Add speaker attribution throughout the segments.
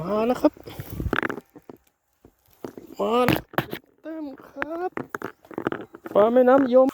Speaker 1: มาแล้วครับ มาแล้วเต็มครับปลาแม่น้ำยม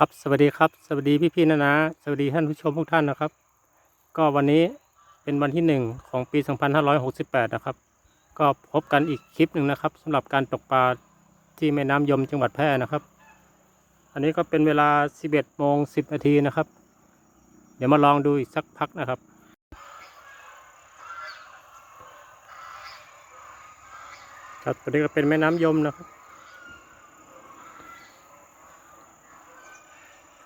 Speaker 1: ครับสวัสดีครับ สวัสดีพี่พี่ๆนะนะ สวัสดีท่านผู้ชมทุกท่านนะครับ ก็วันนี้เป็นวันที่หนึ่งของปี 2568 นะครับ ก็พบกันอีกคลิปหนึ่งนะครับสำหรับการตกปลาที่แม่น้ำยมจังหวัดแพร่นะครับ อันนี้ก็เป็นเวลา 11โมง10นาทีนะครับ เดี๋ยวมาลองดูอีกสักพักนะครับครับตัวนี้ก็เป็นแม่น้ำยมนะครับ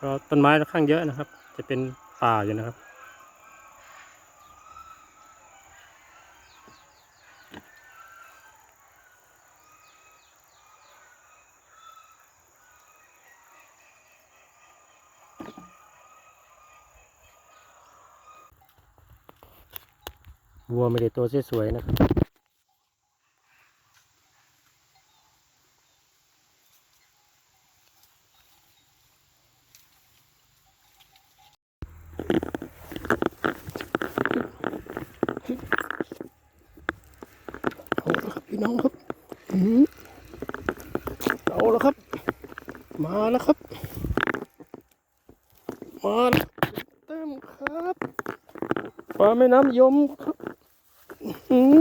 Speaker 1: ก็ต้นไม้ค่อนข้างเยอะนะครับ จะเป็นป่าอยู่นะครับ วัวไม่ได้ตัวสวยๆนะครับ เอาละครับพี่ น้องครับเอาและครับ มาแล้วครับ มาแล้วเต็มครับปลาแม่น้ำยมครับ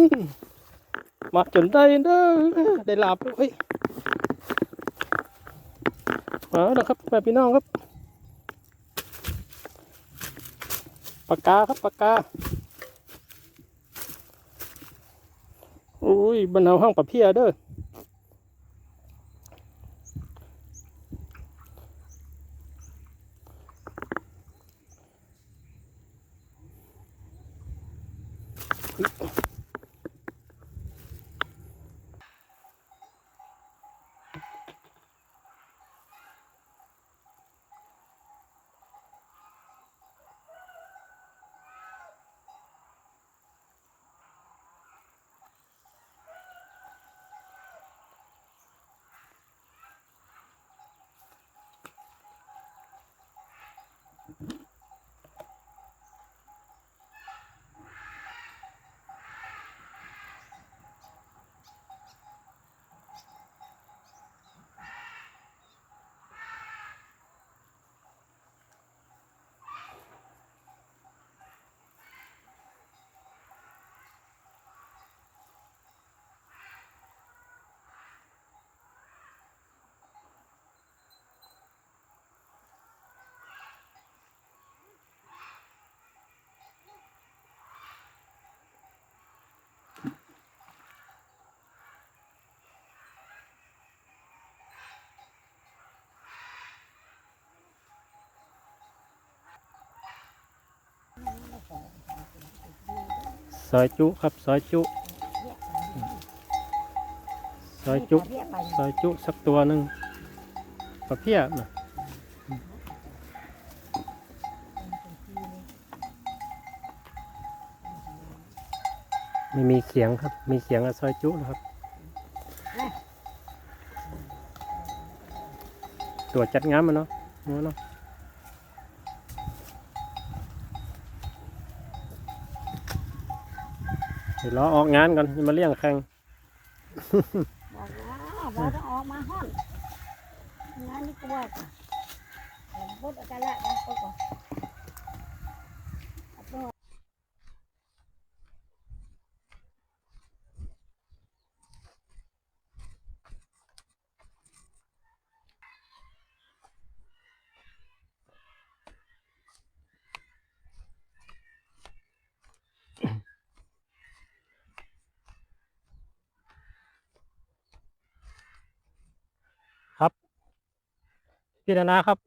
Speaker 1: มมาจนได้เด้อได้หลับเฮ้ยมาแล้วครับแม่พี่น้องครับปากกาครับปากกา อุ้ยบรรเทาห้องปะเพียเด้อ ซอยจุครับซอยจุซอยจุซอยจุสักตัวหนึ่งปะเพียนะไม่มีเสียงครับ มีเสียงอะซอยจุนะครับ ตัวจัดงามมันเนาะเนาะ เดี๋ยวรอออกงานก่อนจะมาเลี้ยงแข่ง
Speaker 2: บอกว่าเราต้องออกมาห้องงานนี่กลัวจ้ะเห็นปุ๊บอาจารย์ละนะก่อน
Speaker 1: พี่นานาครับ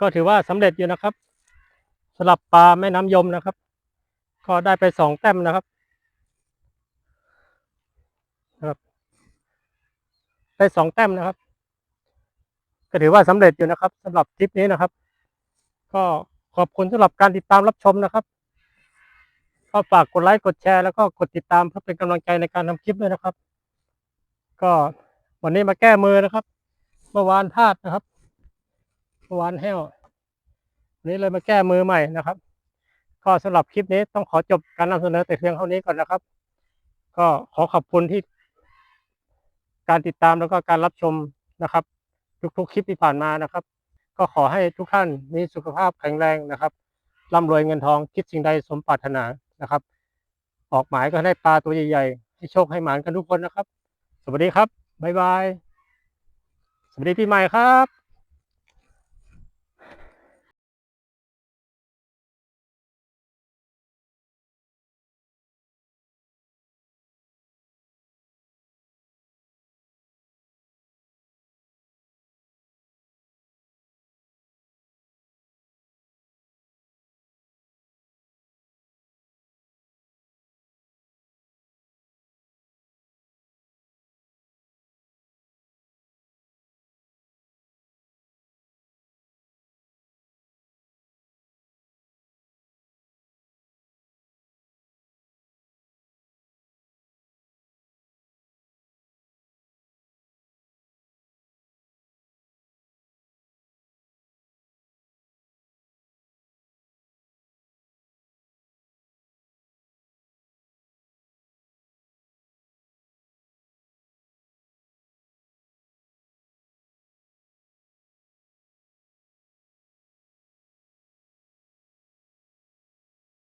Speaker 1: ก็ถือว่าสำเร็จอยู่นะครับสำหรับปลาแม่น้ำยมนะครับ ก็ได้ไปสองแต้มนะครับนะครับได้สองแต้มนะครับ ก็ถือว่าสำเร็จอยู่นะครับสำหรับคลิปนี้นะครับ ก็ขอบคุณสำหรับการติดตามรับชมนะครับก็ฝากกดไลค์กดแชร์แล้วก็กดติดตามเพื่อเป็นกำลังใจในการทำคลิปด้วยนะครับ ก็วันนี้มาแก้มือนะครับ เมื่อวานพลาดนะครับ อวานแห้วนนี้เลยมาแก้มือใหม่นะครับ ก็สำหรับคลิปนี้ต้องขอจบการนำเสนอแต่เพียงเท่านี้ก่อนนะครับ ก็ขอขอบคุณที่ การติดตามแล้วก็การรับชมนะครับ ทุกๆ คลิปที่ผ่านมานะครับ ก็ขอให้ทุกท่านมีสุขภาพแข็งแรงนะครับร่ำรวยเงินทองคิดสิ่งใดสมปรารถนานะครับ ออกหมายก็ให้ได้ปลาตัวใหญ่ๆ ให้โชคให้หมานกันทุกคนนะครับ สวัสดีครับบ๊ายบายสวัสดีปีใหม่ครับ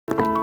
Speaker 1: you